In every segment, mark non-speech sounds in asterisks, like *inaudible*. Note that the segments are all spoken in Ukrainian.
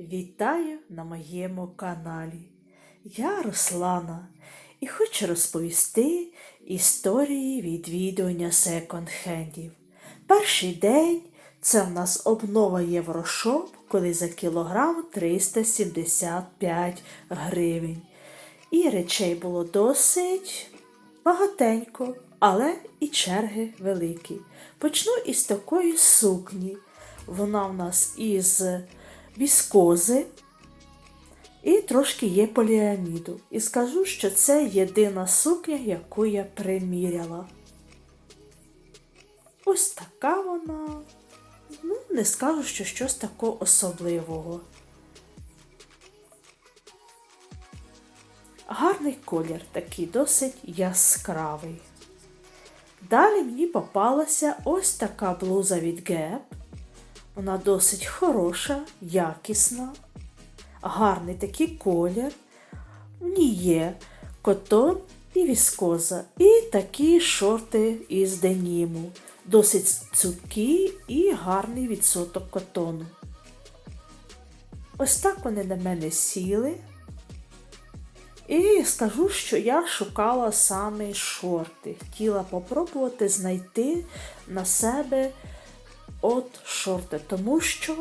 Вітаю на моєму каналі. Я Руслана і хочу розповісти історії відвідування секонд-хендів. Перший день це в нас обнова Єврошоп, коли за кілограм 375 гривень. І речей було досить багатенько, але і черги великі. Почну із такої сукні. Вона в нас із віскози і трошки є поліаміду. І скажу, що це єдина сукня, яку я приміряла. Ось така вона. Ну, не скажу, що щось такого особливого. Гарний колір, такий досить яскравий. Далі мені попалася ось така блуза від Gap. Вона досить хороша, якісна, гарний такий колір. В ній є котон і віскоза. І такі шорти із деніму. Досить цупкі і гарний відсоток котону. Ось так вони на мене сіли. І скажу, що я шукала саме шорти. Хотіла попробувати знайти на себе от шорти, тому що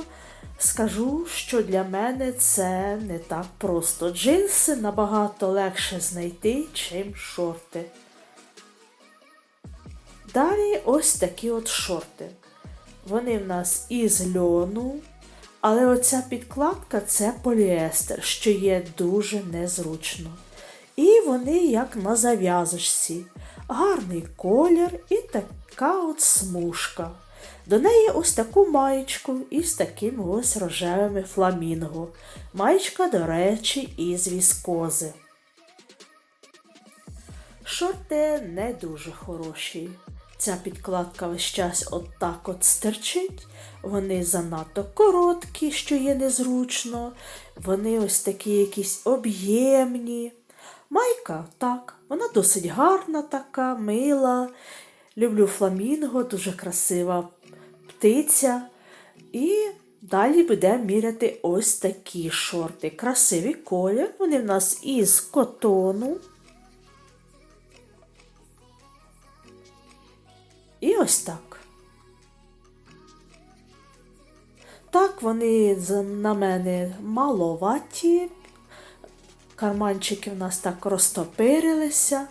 скажу, що для мене це не так просто. Джинси набагато легше знайти, чим шорти. Далі ось такі от шорти. Вони в нас із льону, але оця підкладка це поліестер, що є дуже незручно. І вони як на зав'язочці. Гарний колір і така от смужка. До неї ось таку маєчку із такими ось рожевими фламінго. Маєчка, до речі, із віскози. Шорти не дуже хороші. Ця підкладка весь час отак от стерчить. Вони занадто короткі, що є незручно. Вони ось такі якісь об'ємні. Майка так, вона досить гарна така, мила. Люблю фламінго, дуже красива птиця. І далі будемо міряти ось такі шорти. Красивий колір. Вони в нас із котону. І ось так. Так, вони на мене маловаті. Карманчики в нас так розтопирилися,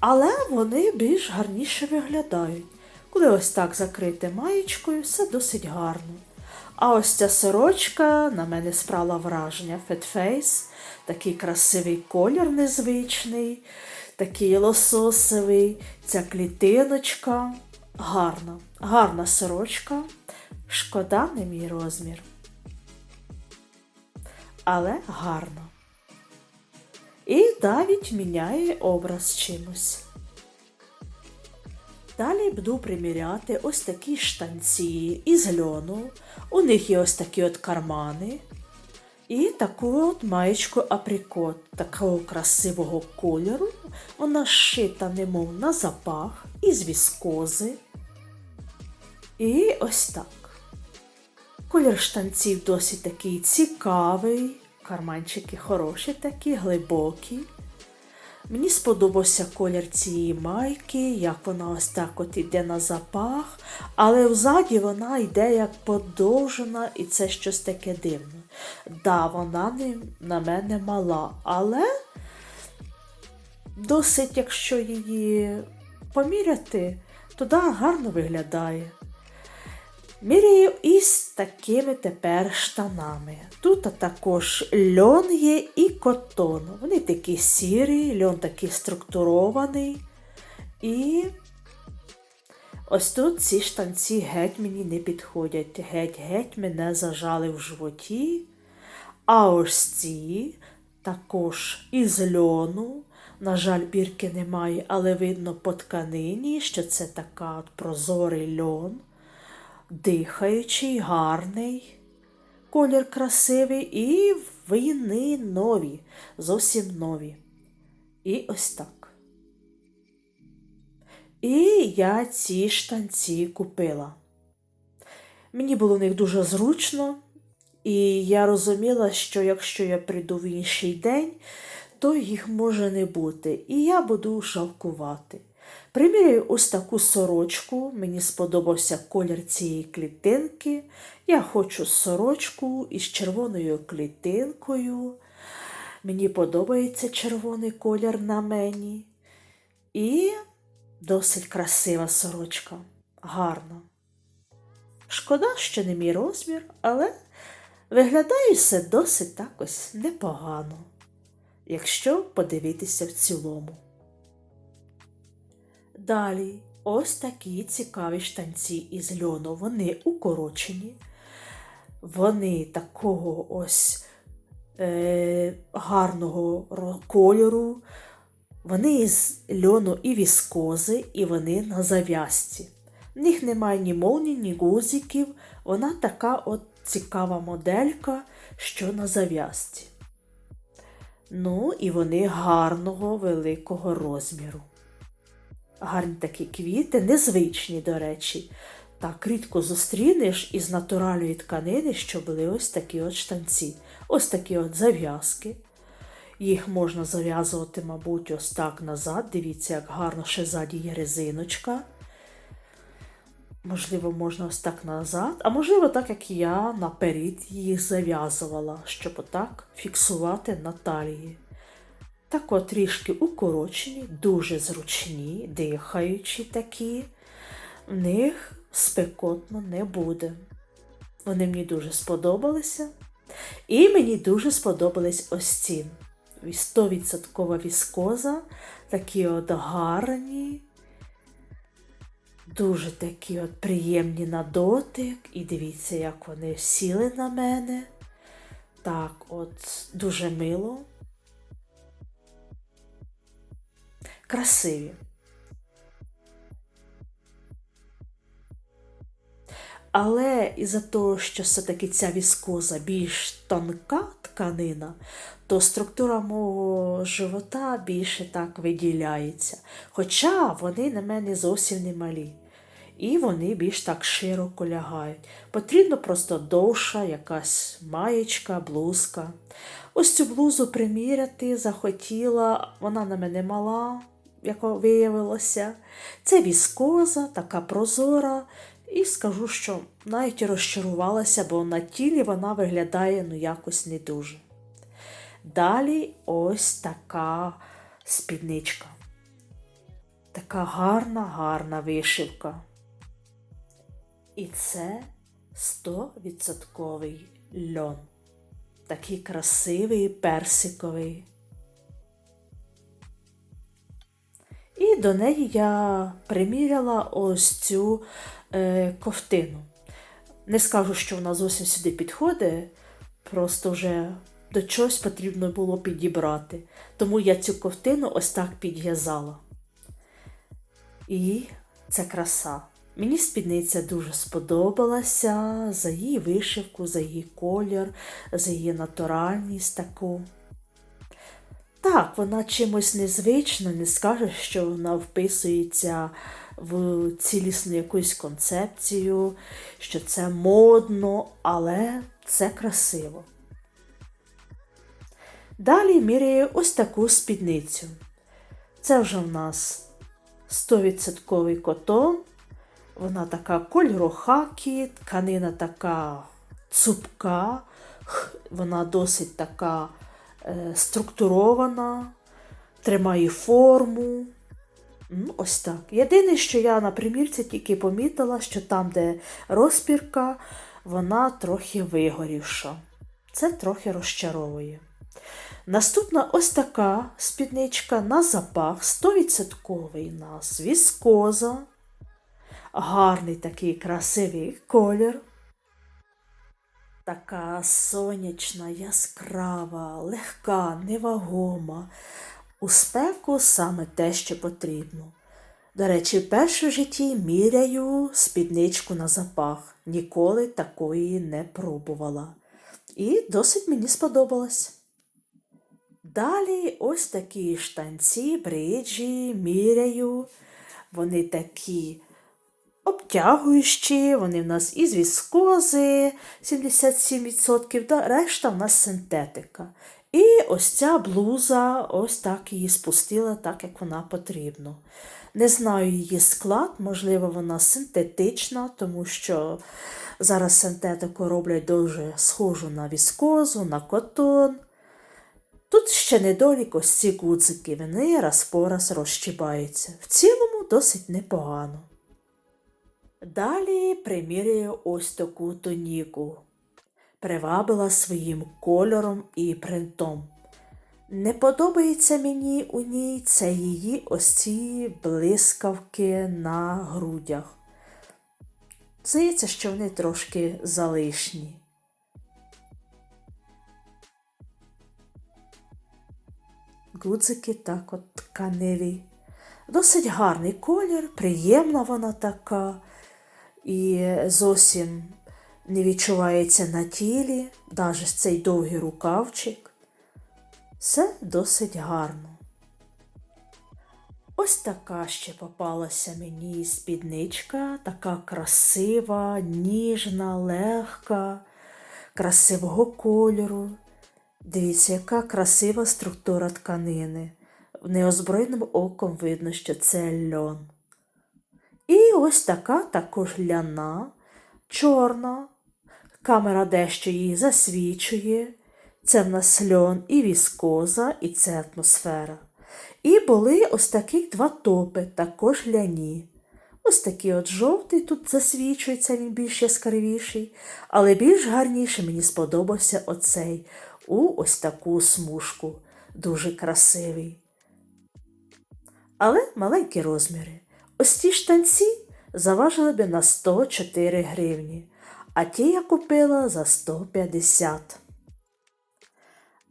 але вони більш гарніше виглядають. Коли ось так закрити маєчкою, все досить гарно. А ось ця сорочка на мене справила враження Фетфейс. Такий красивий колір незвичний, такий лососовий, ця клітиночка. Гарна, гарна сорочка. Шкода не мій розмір. Але гарно. І навіть міняє образ чимось. Далі буду приміряти ось такі штанці із льону. У них є ось такі от кармани. І таку от маєчку априкот такого красивого кольору. Вона шита, немов на запах, із віскози. І ось так. Колір штанців досить такий цікавий. Карманчики хороші такі, глибокі. Мені сподобався колір цієї майки, як вона ось так от іде на запах, але взаді вона йде як подовжена, і це щось таке дивне. Да, вона не, на мене мала, але досить, якщо її поміряти, то да, гарно виглядає. Міряю із такими тепер штанами. Тут також льон є і котон. Вони такі сірі, льон такий структурований. І ось тут ці штанці геть мені не підходять. Геть-геть мене зажали в животі. А ось ці також із льону. На жаль, бірки немає, але видно по тканині, що це така от прозорий льон дихаючий, гарний, колір красивий, і вони нові, зовсім нові. І ось так. І я ці штанці купила. Мені було в них дуже зручно, І я розуміла, що якщо я прийду в інший день, то їх може не бути, і я буду жалкувати. Приміряю ось таку сорочку, мені сподобався колір цієї клітинки. Я хочу сорочку із червоною клітинкою. Мені подобається червоний колір на мені. І досить красива сорочка, гарна. Шкода, що не мій розмір, але виглядає все досить так ось непогано, якщо подивитися в цілому. Далі ось такі цікаві штанці із льону. Вони укорочені, вони такого ось е, гарного кольору, вони із льону і віскози, і вони на зав'язці. В них немає ні молні, ні гузиків. Вона така от цікава моделька, що на зав'язці. Ну, і вони гарного великого розміру. Гарні такі квіти, незвичні, до речі. Так рідко зустрінеш із натуральної тканини, що були ось такі от штанці, ось такі от зав'язки. Їх можна зав'язувати, мабуть, ось так назад. Дивіться, як гарно ще ззаді є резиночка. Можливо, можна ось так назад, а можливо, так як я наперед їх зав'язувала, щоб отак фіксувати на талії. Так от трішки укорочені, дуже зручні, дихаючі такі. В них спекотно не буде. Вони мені дуже сподобалися. І мені дуже сподобались ось ці. 100% віскоза, такі от гарні, дуже такі от приємні на дотик. І дивіться, як вони сіли на мене. Так, от дуже мило. Красиві. Але із-за того, що все-таки ця віскоза більш тонка тканина, то структура мого живота більше так виділяється. Хоча вони на мене зовсім не малі. І вони більш так широко лягають. Потрібно просто довша якась маєчка, блузка. Ось цю блузу приміряти захотіла, вона на мене мала, як виявилося. Це віскоза, така прозора. І скажу, що навіть розчарувалася, бо на тілі вона виглядає ну якось не дуже. Далі ось така спідничка. Така гарна, гарна вишивка. І це 100% льон. Такий красивий персиковий. І до неї я приміряла ось цю е, ковтину. Не скажу, що вона зовсім сюди підходить, просто вже до чогось потрібно було підібрати. Тому я цю ковтину ось так підв'язала. І це краса. Мені спідниця дуже сподобалася за її вишивку, за її колір, за її натуральність таку. Так, вона чимось незвична, не скажеш, що вона вписується в цілісну якусь концепцію, що це модно, але це красиво. Далі міряю ось таку спідницю. Це вже в нас 100% котон. Вона така кольору тканина така цупка, вона досить така структурована, тримає форму. Ось так. Єдине, що я на примірці тільки помітила, що там, де розпірка, вона трохи вигорівша. Це трохи розчаровує. Наступна ось така спідничка на запах, 100% нас віскоза. Гарний такий красивий колір. Така сонячна, яскрава, легка, невагома. У спеку саме те, що потрібно. До речі, вперше в житті міряю спідничку на запах. Ніколи такої не пробувала. І досить мені сподобалось. Далі ось такі штанці, бриджі, міряю. Вони такі обтягуючі, вони в нас із віскози 77%, да, решта в нас синтетика. І ось ця блуза, ось так її спустила, так як вона потрібно. Не знаю її склад, можливо, вона синтетична, тому що зараз синтетику роблять дуже схожу на віскозу, на котон. Тут ще недолік ось ці гудзики, вони раз по раз розчібаються. В цілому досить непогано. Далі примірюю ось таку тоніку. Привабила своїм кольором і принтом. Не подобається мені у ній це її ось ці блискавки на грудях. Здається, що вони трошки залишні. Гудзики так от тканеві. Досить гарний колір, приємна вона така і зовсім не відчувається на тілі, навіть цей довгий рукавчик. Все досить гарно. Ось така ще попалася мені спідничка, така красива, ніжна, легка, красивого кольору. Дивіться, яка красива структура тканини. Неозброєним оком видно, що це льон. І ось така також ляна, чорна. Камера дещо її засвічує. Це в нас льон і віскоза, і це атмосфера. І були ось такі два топи, також ляні. Ось такий от жовтий тут засвічується, він більш яскравіший, але більш гарніше мені сподобався оцей у ось таку смужку. Дуже красивий. Але маленькі розміри. Ось ті штанці заважили би на 104 гривні, а ті я купила за 150.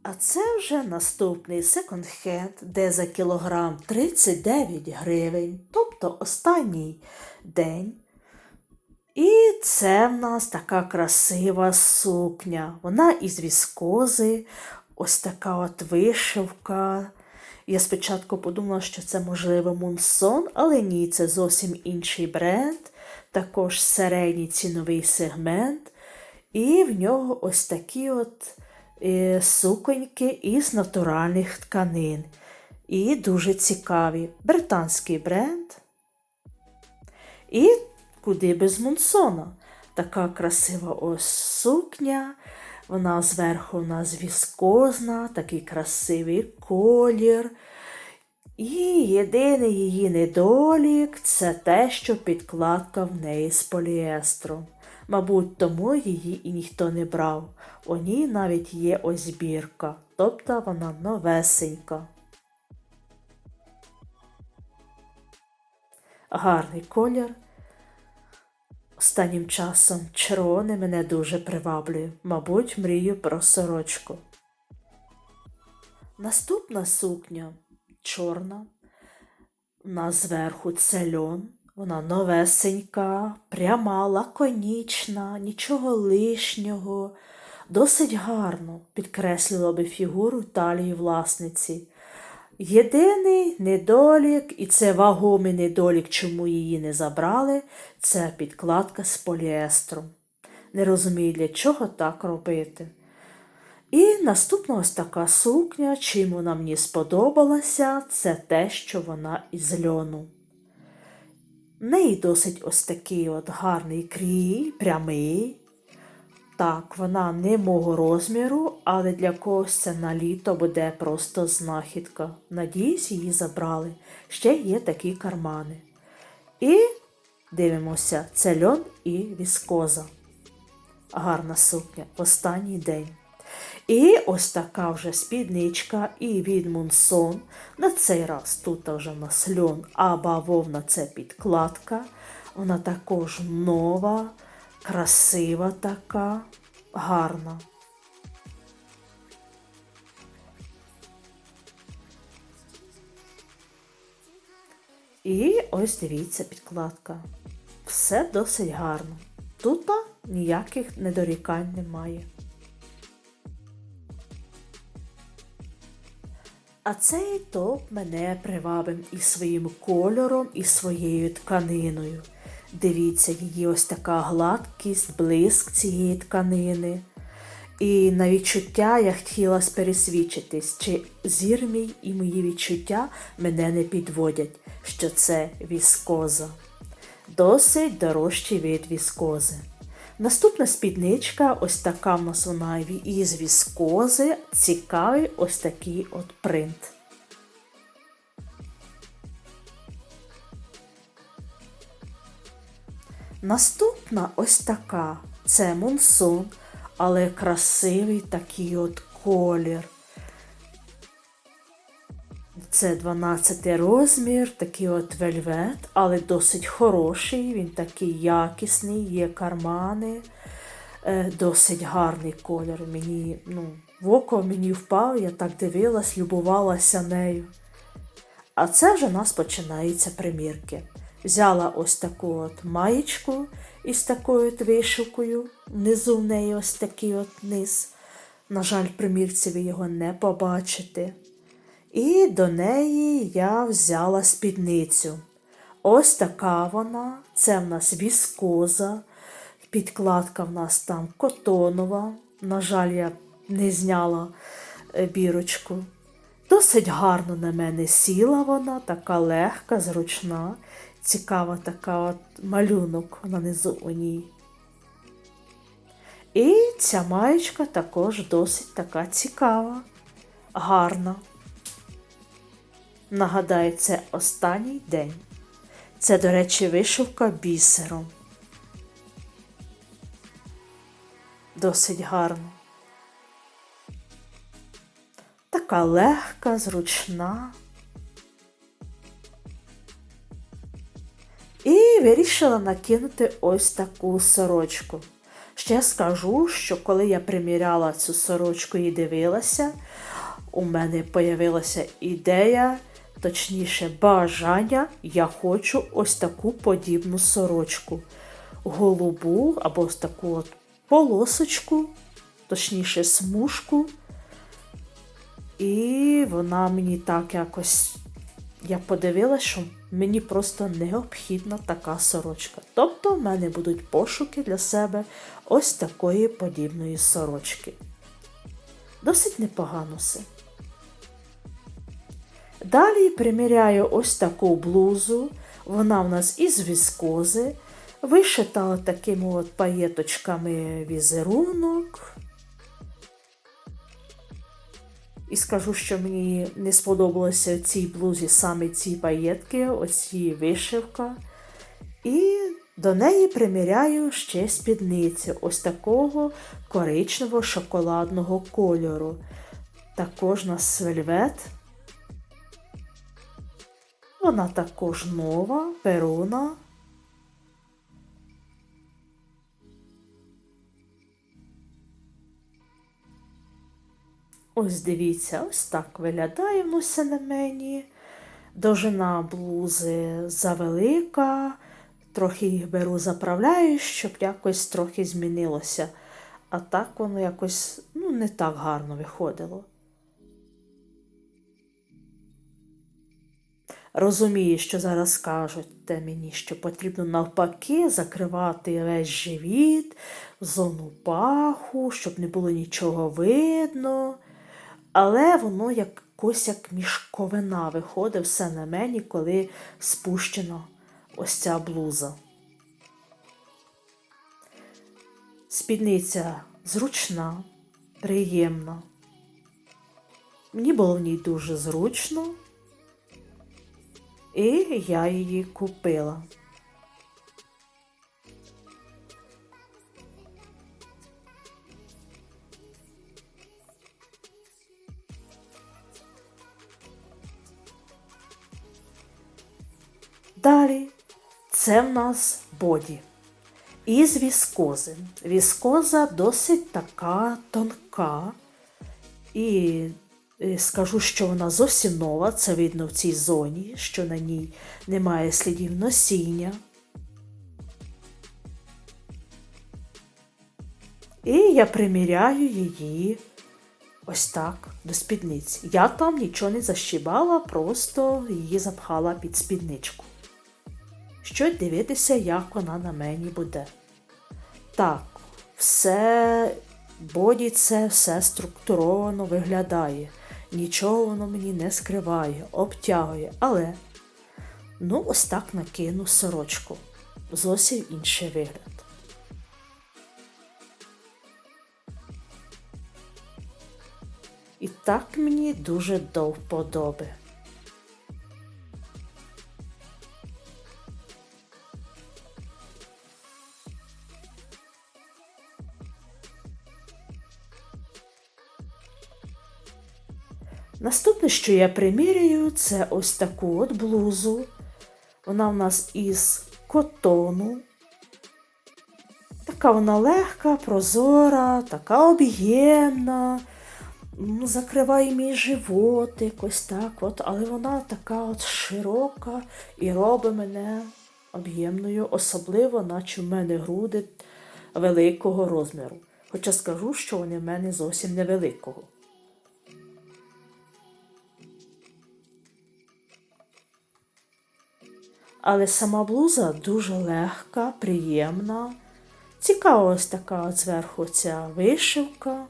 А це вже наступний секонд-хенд, де за кілограм 39 гривень, тобто останній день. І це в нас така красива сукня. Вона із віскози, ось така от вишивка. Я спочатку подумала, що це, можливо, Мунсон, але ні, це зовсім інший бренд, також середній ціновий сегмент. І в нього ось такі от е, суконьки із натуральних тканин. І дуже цікаві. Британський бренд. І куди без Мунсона. Така красива ось сукня. Вона зверху у нас віскозна, такий красивий колір. І єдиний її недолік це те, що підкладка в неї з поліестру. Мабуть, тому її і ніхто не брав. У ній навіть є ось бірка, тобто вона новесенька. Гарний колір. Останнім часом червоне мене дуже приваблює, мабуть, мрію про сорочку. Наступна сукня чорна, на зверху це льон, вона новесенька, пряма, лаконічна, нічого лишнього, досить гарно підкреслила би фігуру талії власниці. Єдиний недолік, і це вагомий недолік, чому її не забрали, це підкладка з поліестром. Не розумію, для чого так робити. І наступна ось така сукня, чим вона мені сподобалася, це те, що вона із льону. В неї досить ось такий от гарний крій, прямий. Так, вона не мого розміру, але для когось це на літо буде просто знахідка. Надіюсь, її забрали. Ще є такі кармани. І дивимося, це льон і віскоза. Гарна сукня в останній день. І ось така вже спідничка і від Мунсон. На цей раз тут вже в нас льон, а бавовна це підкладка. Вона також нова, красива така, гарна. І ось дивіться підкладка. Все досить гарно. Тут ніяких недорікань немає. А цей топ мене привабив і своїм кольором, і своєю тканиною. Дивіться, її ось така гладкість, блиск цієї тканини. І на відчуття я хотіла пересвідчитись, чи зір мій і мої відчуття мене не підводять, що це віскоза. Досить дорожчий від віскози. Наступна спідничка, ось така в нас вона із віскози, цікавий ось такий от принт. Наступна ось така. Це мунсон, але красивий такий от колір. Це 12 розмір, такий от вельвет, але досить хороший, він такий якісний, є кармани, е, досить гарний колір. Мені, ну, в око мені впав, я так дивилась, любувалася нею. А це вже у нас починаються примірки. Взяла ось таку от маєчку із такою от вишивкою. Внизу в неї ось такий от низ. На жаль, примірці ви його не побачите. І до неї я взяла спідницю. Ось така вона. Це в нас віскоза. Підкладка в нас там котонова. На жаль, я не зняла е, бірочку. Досить гарно на мене сіла вона, така легка, зручна, цікава така от малюнок нанизу у ній. І ця маєчка також досить така цікава, гарна. Нагадаю, це останній день. Це, до речі, вишивка бісером. Досить гарно. Така легка, зручна. І вирішила накинути ось таку сорочку. Ще скажу, що коли я приміряла цю сорочку і дивилася, у мене появилася ідея, точніше, бажання, я хочу ось таку подібну сорочку. Голубу або ось таку от полосочку, точніше, смужку. І вона мені так якось, я подивилася, що мені просто необхідна така сорочка. Тобто в мене будуть пошуки для себе ось такої подібної сорочки. Досить непогано все. Далі приміряю ось таку блузу. Вона в нас із віскози. Вишита такими от паєточками візерунок. І скажу, що мені не сподобалося в цій блузі саме ці паєтки, оці вишивка. І до неї приміряю ще спідницю ось такого коричневого шоколадного кольору. Також на свельвет. Вона також нова, перуна. Ось дивіться, ось так виглядає на мені. Довжина блузи завелика, трохи їх беру, заправляю, щоб якось трохи змінилося. А так воно якось ну, не так гарно виходило. Розумію, що зараз кажете мені, що потрібно навпаки закривати весь живіт, зону паху, щоб не було нічого видно. Але воно якось як мішковина виходить все на мені, коли спущена ось ця блуза. Спідниця зручна, приємна. Мені було в ній дуже зручно, і я її купила. Далі це в нас боді. Із віскози. Віскоза досить така тонка. І скажу, що вона зовсім нова, це видно в цій зоні, що на ній немає слідів носіння. І я приміряю її ось так до спідниці. Я там нічого не защибала, просто її запхала під спідничку. Що дивитися, як вона на мені буде. Так, все боді це все структуровано виглядає. Нічого воно мені не скриває, обтягує, але ну ось так накину сорочку. Зовсім інший вигляд. І так мені дуже до вподоби. Наступне, що я приміряю, це ось таку от блузу. Вона в нас із котону. Така вона легка, прозора, така об'ємна. Ну, Закриває мій животик, ось так от, але вона така от широка і робить мене об'ємною, особливо, наче в мене груди великого розміру. Хоча скажу, що вони в мене зовсім невеликого. Але сама блуза дуже легка, приємна. Цікава ось така от зверху ця вишивка.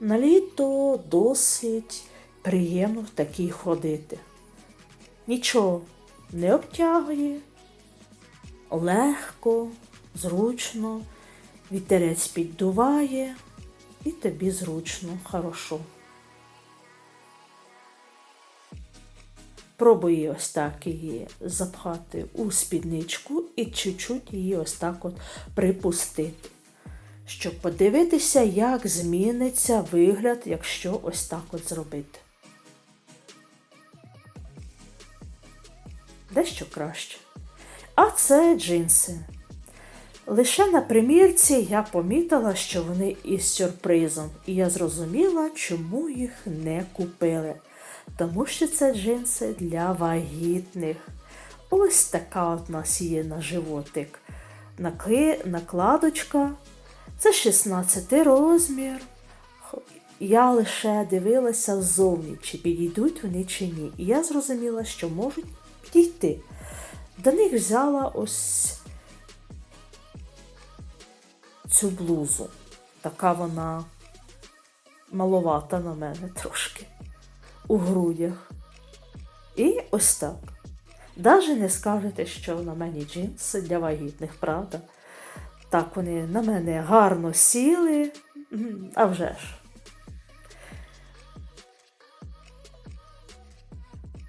На літо досить приємно в такій ходити. Нічого не обтягує, легко, зручно, вітерець піддуває і тобі зручно, хорошо. Пробую ось так її запхати у спідничку і чуть-чуть її ось так от припустити, щоб подивитися, як зміниться вигляд, якщо ось так от зробити. Дещо краще. А це джинси. Лише на примірці я помітила, що вони із сюрпризом, і я зрозуміла, чому їх не купили тому що це джинси для вагітних. Ось така от нас є на животик. Накли... Накладочка. Це 16 розмір. Я лише дивилася ззовні, чи підійдуть вони чи ні. І я зрозуміла, що можуть підійти. До них взяла ось цю блузу. Така вона маловата на мене трошки у грудях. І ось так. Даже не скажете, що на мені джинси для вагітних, правда? Так вони на мене гарно сіли, а вже ж.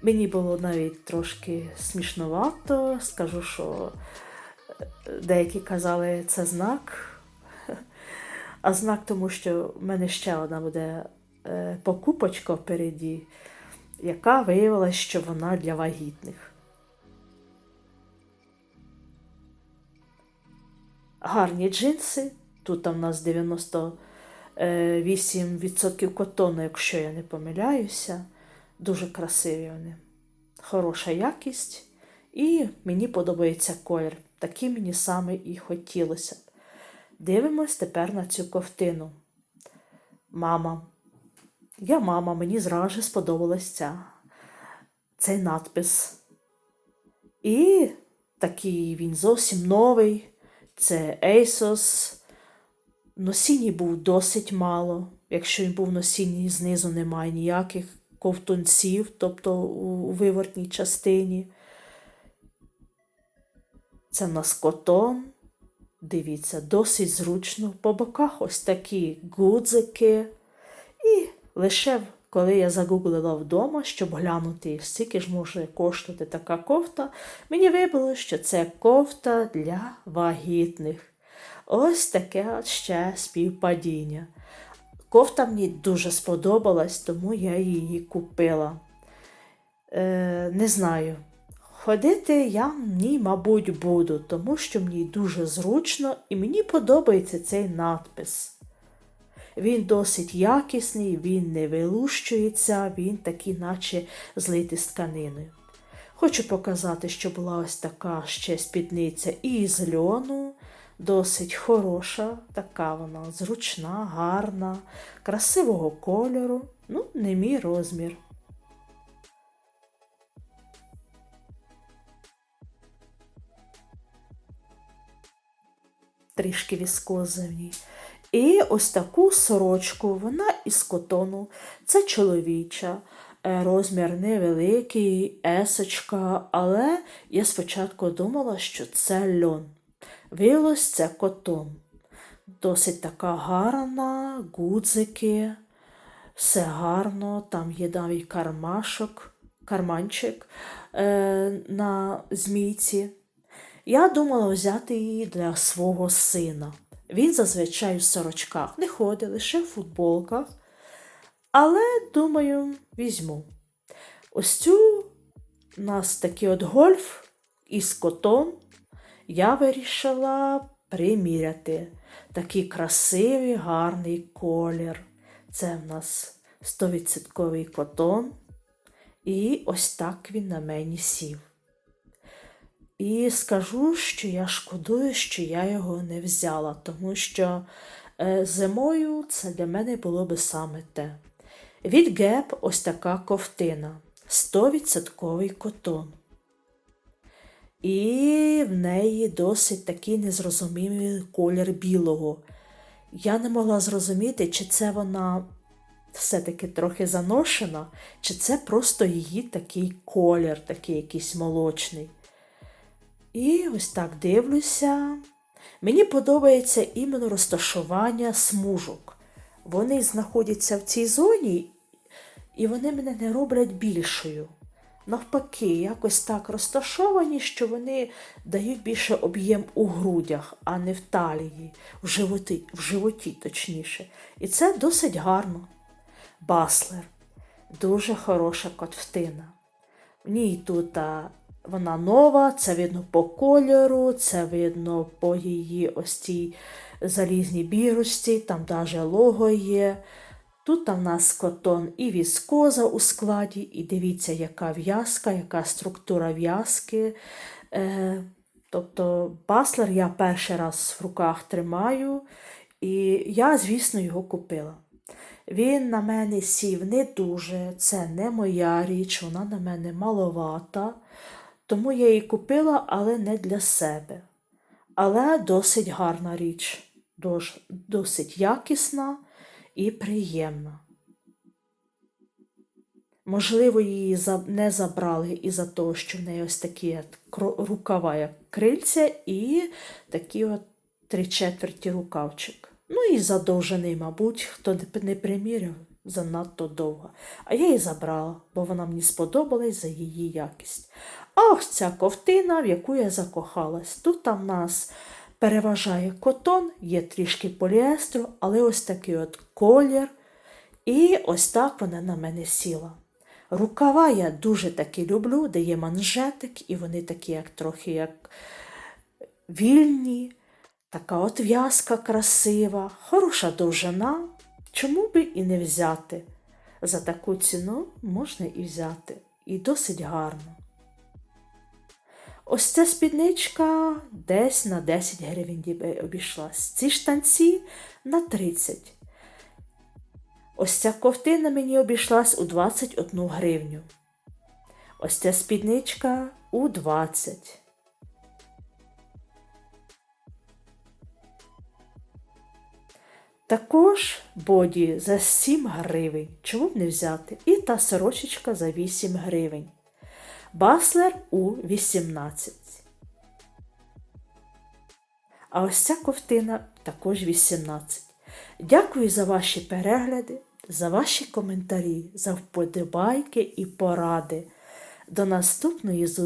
Мені було навіть трошки смішновато, скажу, що е, деякі казали, це знак. *laughs* А знак тому, що в мене ще одна буде покупочка впереді, яка виявилася, що вона для вагітних. Гарні джинси. Тут у нас 98% котону, якщо я не помиляюся. Дуже красиві вони. Хороша якість. І мені подобається колір. Такий мені саме і хотілося. Дивимось тепер на цю ковтину. Мама я мама, мені зразу сподобалась ця, цей надпис. І такий він зовсім новий. Це ASOS. Носінні був досить мало. Якщо він був носінній, знизу немає ніяких ковтунців, тобто у вивертній частині. Це в нас котон. Дивіться, досить зручно. По боках ось такі гудзики. І Лише коли я загуглила вдома, щоб глянути, скільки ж може коштувати така кофта, мені вибило, що це кофта для вагітних. Ось таке ще співпадіння. Кофта мені дуже сподобалась, тому я її купила. Е, Не знаю. Ходити я в ній, мабуть, буду, тому що мені дуже зручно і мені подобається цей надпис. Він досить якісний, він не вилущується, він такий, наче злитий з тканиною. Хочу показати, що була ось така ще спідниця із льону, досить хороша, така вона зручна, гарна, красивого кольору. Ну, не мій розмір. Трішки віскози в ній. І ось таку сорочку, вона із котону. Це чоловіча, е, розмір невеликий, есочка, але я спочатку думала, що це льон. Виявилось, це котон. Досить така гарна, гудзики, все гарно, там є навіть кармашок, карманчик е, на змійці. Я думала взяти її для свого сина. Він зазвичай в сорочках не ходить, лише в футболках. Але, думаю, візьму. Ось цю у нас такий от гольф із котон. Я вирішила приміряти такий красивий, гарний колір. Це в нас 100% котон. І ось так він на мені сів. І скажу, що я шкодую, що я його не взяла, тому що е, зимою це для мене було би саме те. Від Геп ось така ковтина, 100% котон. І в неї досить такий незрозумілий колір білого. Я не могла зрозуміти, чи це вона все-таки трохи заношена, чи це просто її такий колір, такий якийсь молочний. І ось так дивлюся. Мені подобається іменно розташування смужок. Вони знаходяться в цій зоні, і вони мене не роблять більшою. Навпаки, якось так розташовані, що вони дають більше об'єм у грудях, а не в талії, в животі, в животі точніше. І це досить гарно. Баслер дуже хороша котфтина. В ній тут вона нова, це видно по кольору, це видно по її ось цій залізній бірочці, там навіть лого є. Тут в нас котон і віскоза у складі, і дивіться, яка в'язка, яка структура в'язки. Е, Тобто баслер я перший раз в руках тримаю, і я, звісно, його купила. Він на мене сів не дуже, це не моя річ, вона на мене маловата. Тому я її купила, але не для себе. Але досить гарна річ, досить якісна і приємна. Можливо, її не забрали із-за того, що в неї ось такі рукава, як крильця, і такі от три четверті рукавчик. Ну і задовжений, мабуть, хто не приміряв занадто довго. А я її забрала, бо вона мені сподобалась за її якість. А ось ця ковтина, в яку я закохалась. Тут в нас переважає котон, є трішки поліестру, але ось такий от колір. І ось так вона на мене сіла. Рукава я дуже таки люблю, де є манжетик, і вони такі, як трохи як вільні, така от в'язка красива, хороша довжина. Чому би і не взяти? За таку ціну можна і взяти, і досить гарно. Ось ця спідничка десь на 10 гривень обійшлась. Ці штанці на 30. Ось ця ковтина мені обійшлась у 21 гривню. Ось ця спідничка у 20. Також боді за 7 гривень. Чому б не взяти? І та сорочечка за 8 гривень. Баслер у 18. А ось ця ковтина також 18. Дякую за ваші перегляди, за ваші коментарі, за вподобайки і поради. До наступної зустрічі!